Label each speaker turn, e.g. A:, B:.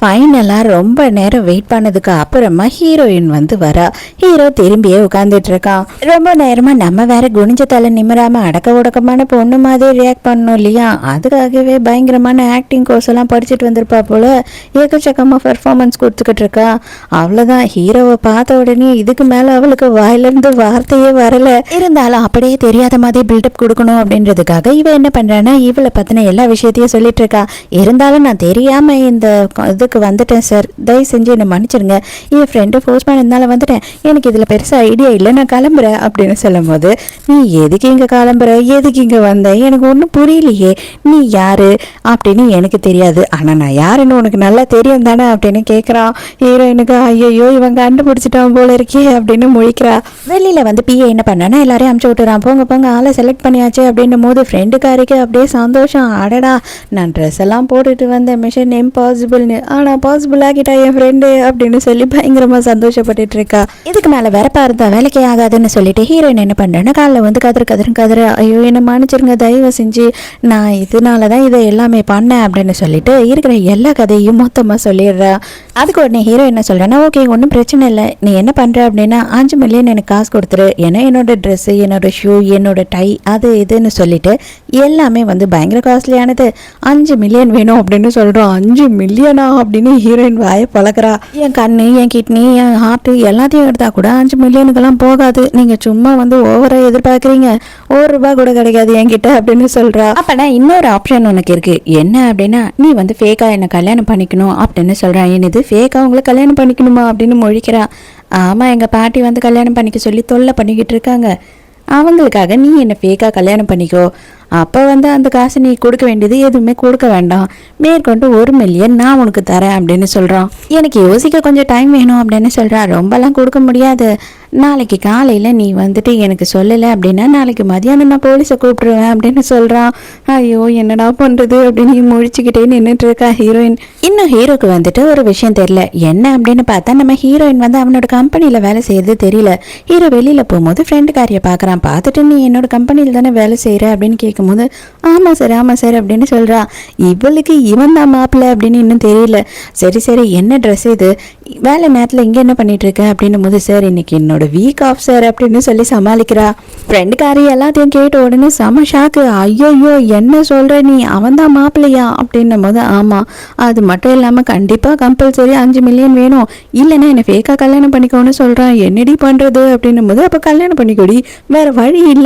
A: ஃபைனலாக ரொம்ப நேரம் வெயிட் பண்ணதுக்கு அப்புறமா ஹீரோயின் வந்து வரா. ஹீரோ திரும்பியே உட்காந்துட்டு இருக்கான் ரொம்ப நேரமா நம்ம வேற குனிஞ்ச தலை நிமிராம அடக்க ஒடக்கமான பொண்ணு மாதிரி ரியாக்ட் பண்ணோம் இல்லையா? அதுக்காகவே பயங்கரமான ஆக்டிங் கோர்ஸ் எல்லாம் படிச்சுட்டு வந்திருப்பா போல. ஏக்கச்சக்கமாக பெர்ஃபார்மன்ஸ் கொடுத்துக்கிட்டு இருக்கா அவ்வளோதான் ஹீரோவை பார்த்த உடனே இதுக்கு மேலே அவளுக்கு வாயிலிருந்து வார்த்தையே வரல. இருந்தாலும் அப்படியே தெரியாத மாதிரி பில்டப் கொடுக்கணும் அப்படின்றதுக்காக இவ என்ன பண்ணுறான்னா இவளை பற்றின எல்லா விஷயத்தையும் சொல்லிட்டு இருக்கா இருந்தாலும் நான் தெரியாமல் இந்த கொ- இதுக்கு வந்துட்டேன் சார் தயவு செஞ்சு என்னை மன்னிச்சிடுங்க. என் ஃப்ரெண்டு ஃபோர்ஸ் பண்ணதுனால வந்துட்டேன். எனக்கு இதில் பெருசாக ஐடியா இல்லை. நான் கிளம்புறேன் அப்படின்னு சொல்லும்போது நீ எதுக்கு இங்கே கிளம்புற? எதுக்கு இங்கே வந்த? எனக்கு ஒன்றும் புரியலையே. நீ யார்? அப்படின்னு எனக்கு தெரியாது. ஆனால் நான் யாருன்னு உனக்கு நல்லா தெரியும் தானே அப்படின்னு கேட்குறான் ஹீரோயினுக்கு ஐயோ இவன் கண்டுபிடிச்சிட்டான் போல இருக்கே அப்படின்னு முழிக்கிறா. வெளியில் வந்து பிஏ என்ன பண்ணானா எல்லாரையும் அமுச்சு விட்டுறான். போங்க போங்க ஆளை செலக்ட் பண்ணியாச்சு அப்படின்னும் போது ஃப்ரெண்டுக்காரிக்கு அப்படியே சந்தோஷம். அடடா நான் ட்ரெஸ் எல்லாம் போட்டுட்டு வந்த மிஷன் இம்பாசிபிள்னு ஆனால் பாசிபிள் ஆகிட்டா என் ஃப்ரெண்டு அப்படின்னு சொல்லி பயங்கரமாக சந்தோஷப்பட்டுட்டு இருக்கா இதுக்கு மேலே வேற பார்த்தா வேலைக்கே ஆகாதுன்னு சொல்லிட்டு ஹீரோயின் என்ன பண்ணுறேன்னா காலைல வந்து கதறு கதறு கதறு. ஐயோ என்ன மன்னிச்சிருங்க தயவு செஞ்சு. நான் இதனால தான் இதை எல்லாமே பண்ணேன் அப்படின்னு சொல்லிட்டு இருக்கிற எல்லா கதையும் மொத்தமாக சொல்லிடுறா. அதுக்கு உடனே ஹீரோ என்ன சொல்கிறேன்னா ஓகே ஒன்றும் பிரச்சனை இல்லை. நீ என்ன பண்ணுற அப்படின்னா அஞ்சு மில்லியன் எனக்கு காசு கொடுத்துரு. ஏன்னா என்னோட ட்ரெஸ்ஸு என்னோட ஷூ என்னோட டை அது இதுன்னு சொல்லிட்டு எல்லாமே வந்து பயங்கர காஸ்ட்லியானது அஞ்சு மில்லியன் வேணும் அப்படின்னு சொல்கிறோம் அஞ்சு மில்லியனா அப்படின்னு ஹீரோயின் வாயை பழக்கிறா என் கண்ணு என் கிட்னி என் ஹார்ட்டு எல்லாத்தையும் எடுத்தா கூட அஞ்சு மில்லியனுக்கெல்லாம் போகாது. நீங்கள் சும்மா வந்து ஓவராக எதிர்பார்க்குறீங்க. ஒரு ரூபாய் கூட கிடைக்காது என்கிட்ட அப்படின்னு சொல்கிறா அப்பனா இன்னொரு ஆப்ஷன் உனக்கு இருக்குது என்ன அப்படின்னா நீ வந்து ஃபேக்காக என்னை கல்யாணம் பண்ணிக்கணும் அப்படின்னு சொல்கிறான் என்னது ஃபேக்காக உங்களை கல்யாணம் பண்ணிக்கணுமா அப்படின்னு மொழிக்கிறா. ஆமாம் எங்கள் பாட்டி வந்து கல்யாணம் பண்ணிக்க சொல்லி தொல்லை பண்ணிக்கிட்டு இருக்காங்க. அவங்களுக்காக நீ என்னை ஃபேக்காக கல்யாணம் பண்ணிக்கோ. அப்போ வந்து அந்த காசு நீ கொடுக்க வேண்டியது எதுவுமே கொடுக்க வேண்டாம். மேற்கொண்டு ஒரு மில்லியன் நான் உனக்கு தரேன் அப்படின்னு சொல்கிறான் எனக்கு யோசிக்க கொஞ்சம் டைம் வேணும் அப்படின்னு சொல்கிறான் ரொம்பலாம் கொடுக்க முடியாது. நாளைக்கு காலையில் நீ வந்துட்டு எனக்கு சொல்லலை அப்படின்னா நாளைக்கு மதியானம் நான் போலீஸை கூப்பிட்ருவேன் அப்படின்னு சொல்கிறான் ஐயோ என்னடா பண்ணுறது அப்படின்னு முழிச்சுக்கிட்டே நின்றுட்டு இருக்கா ஹீரோயின் இன்னும் ஹீரோக்கு வந்துட்டு ஒரு விஷயம் தெரியல. என்ன அப்படின்னு பார்த்தா நம்ம ஹீரோயின் வந்து அவனோட கம்பெனியில் வேலை செய்யறது தெரியல. ஹீரோ வெளியில் போகும்போது ஃப்ரெண்டுக்காரியை பார்க்குறான். பார்த்துட்டு நீ என்னோட கம்பெனியில் தானே வேலை செய்கிற அப்படின்னு கேட்கும்போது ஆமாம் சார் ஆமாம் சார் அப்படின்னு சொல்கிறான் இவளுக்கு இவன் தான் மாப்பிள்ள அப்படின்னு இன்னும் தெரியல. சரி சரி என்ன ட்ரெஸ் இது? வேலை நேரத்தில் இங்கே என்ன பண்ணிகிட்ருக்க இருக்க? அப்படின்னும் போது சார் இன்னைக்கு என்னோட வீக் ஆஃப் சார் அப்படின்னு சொல்லி சமாளிக்கிறா. ஃப்ரெண்டுக்காரி எல்லாத்தையும் கேட்ட உடனே செம ஷாக்கு ஐயோயோ என்ன சொல்கிற நீ? அவன் தான் மாப்பிள்ளையா? அப்படின்னும் போது ஆமாம் அது மட்டும் இல்லாமல் கண்டிப்பாக கம்பல்சரி அஞ்சு மில்லியன் வேணும். இல்லைன்னா என்னை ஃபேக்காக கல்யாணம் பண்ணிக்கோன்னு சொல்கிறான் என்னடி பண்ணுறது அப்படின்னும் போது அப்போ கல்யாணம் பண்ணிக்கொடி. வேற வழி இல்லை.